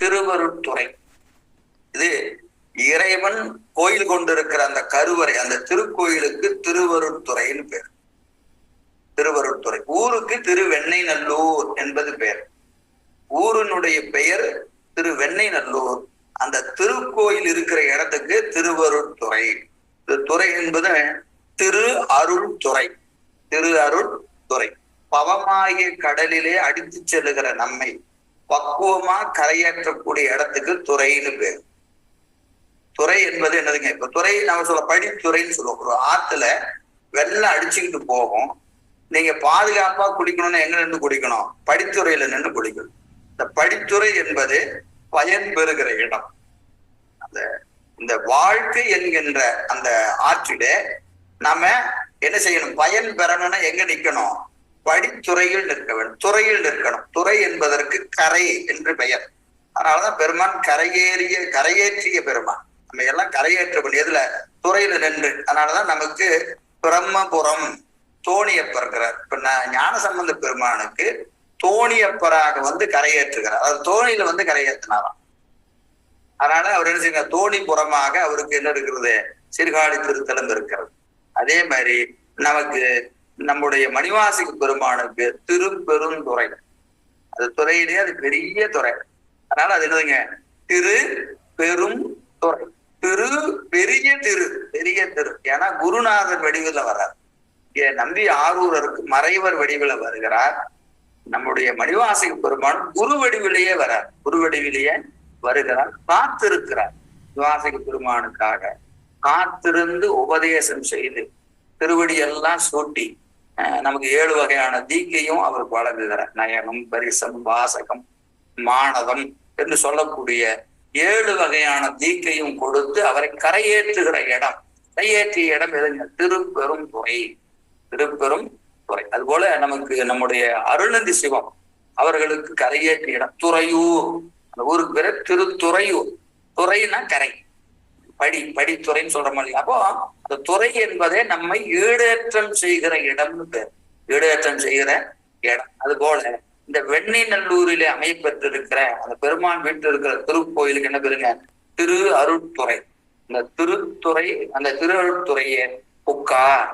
திருவருட்துறை. இது இறைவன் கோயில் கொண்டிருக்கிற அந்த கருவறை அந்த திருக்கோயிலுக்கு திருவருட்துறைன்னு பேர். திருவருட்துறை. ஊருக்கு திருவெண்ணை நல்லூர் என்பது பெயர் ஊரினுடைய பெயர் திருவெண்ணெய்நல்லூர் அந்த திருக்கோயில் இருக்கிற இடத்துக்கு திருவருட்துறை. துறை என்பது திரு அருள் துறை திரு அருள் துறை பவமாகிய கடலிலே அடித்து செல்லுகிற நம்மை பக்குவமா கரையேற்றக்கூடிய இடத்துக்கு துறைன்னு பேர். துறை என்பது என்னதுங்க? இப்ப துறை நம்ம சொல்ல படித்துறைன்னு சொல்லுவோம். ஒரு ஆத்துல வெள்ளம் அடிச்சுக்கிட்டு போகும். நீங்க பாதுகாப்பா குடிக்கணும்னு எங்க நின்று குடிக்கணும் படித்துறையில நின்று குடிக்கணும் இந்த படித்துறை என்பது பயன் பெறுகிற இடம். அந்த இந்த வாழ்க்கை என்கின்ற அந்த ஆற்றிலே நாம என்ன செய்யணும்? பயன் பெறணும்னா எங்க நிக்கணும்? படித்துறையில் நிற்க வேண்டும். துறையில் நிற்கணும். துறை என்பதற்கு கரை என்று பெயர். அதனாலதான் பெருமான் கரையேறிய கரையேற்றிய பெருமான். நம்ம எல்லாம் கரையேற்ற வேண்டியதுல துறையில நின்று. அதனாலதான் நமக்கு பிரம்மபுரம் தோணியப்பர்கிறார் இப்ப நான் ஞான சம்பந்த பெருமானுக்கு தோணியப்பராக வந்து கரையேற்றுகிறார். அதாவது தோணியில வந்து கரையேற்றினாராம். அதனால அவர் என்ன செய்யறார் தோணி புறமாக அவருக்கு என்ன இருக்கிறது? சீர்காழி திருத்தலம் இருக்கிறது. அதே மாதிரி நமக்கு நம்முடைய மணிவாசிக்கு பெருமானுக்கு திருப்பெருந்துறை அது துறையிலேயே அது பெரிய துறை. அதனால அது என்னதுங்க? திரு பெரும் துறை. திரு பெரிய திரு பெரிய திரு. ஏன்னா குருநாதர் வடிவில் வர்றார். இங்க நம்பி ஆரூரருக்கு மறைவர் வடிவில் வருகிறார். நம்முடைய மணிவாசிக பெருமான் குரு வடிவிலேயே வரார் குரு வடிவிலேயே வருகிறார். காத்திருக்கிறார். மணிவாசிக பெருமானுக்காக காத்திருந்து உபதேசம் செய்து திருவடி எல்லாம் சூட்டி நமக்கு ஏழு வகையான தீக்கையும் அவர் வழங்குகிறார். நயனம் பரிசம் வாசகம் மாணவம் என்று சொல்லக்கூடிய ஏழு வகையான தீக்கையும் கொடுத்து அவரை கரையேற்றுகிற இடம். கரையேற்றிய இடம் எதுங்க? திருப்பெரும் துறை. திருப்பெரும் துறை. அது போல நமக்கு நம்முடைய அருணந்தி சிவம் அவர்களுக்கு கரையேற்றிய இடம். துறையூர். அந்த ஊருக்கு பேர் திருத்துறையூர். துறைனா கரை. படி படித்துறைன்னு சொல்ற மாதிரி. அப்போ அந்த துறை என்பதே நம்மை ஈடேற்றம் செய்கிற இடம்னு பேர். ஈடேற்றம் செய்கிற இடம். அது போல இந்த வெண்ணை நல்லூரிலே அமைப்பெற்றிருக்கிற அந்த பெருமான் வீட்டில் இருக்கிற திருக்கோயிலுக்கு என்ன பேருங்க? திரு அருட்துறை இந்த திருத்துறை அந்த திரு அருட்துறையை புக்கார்.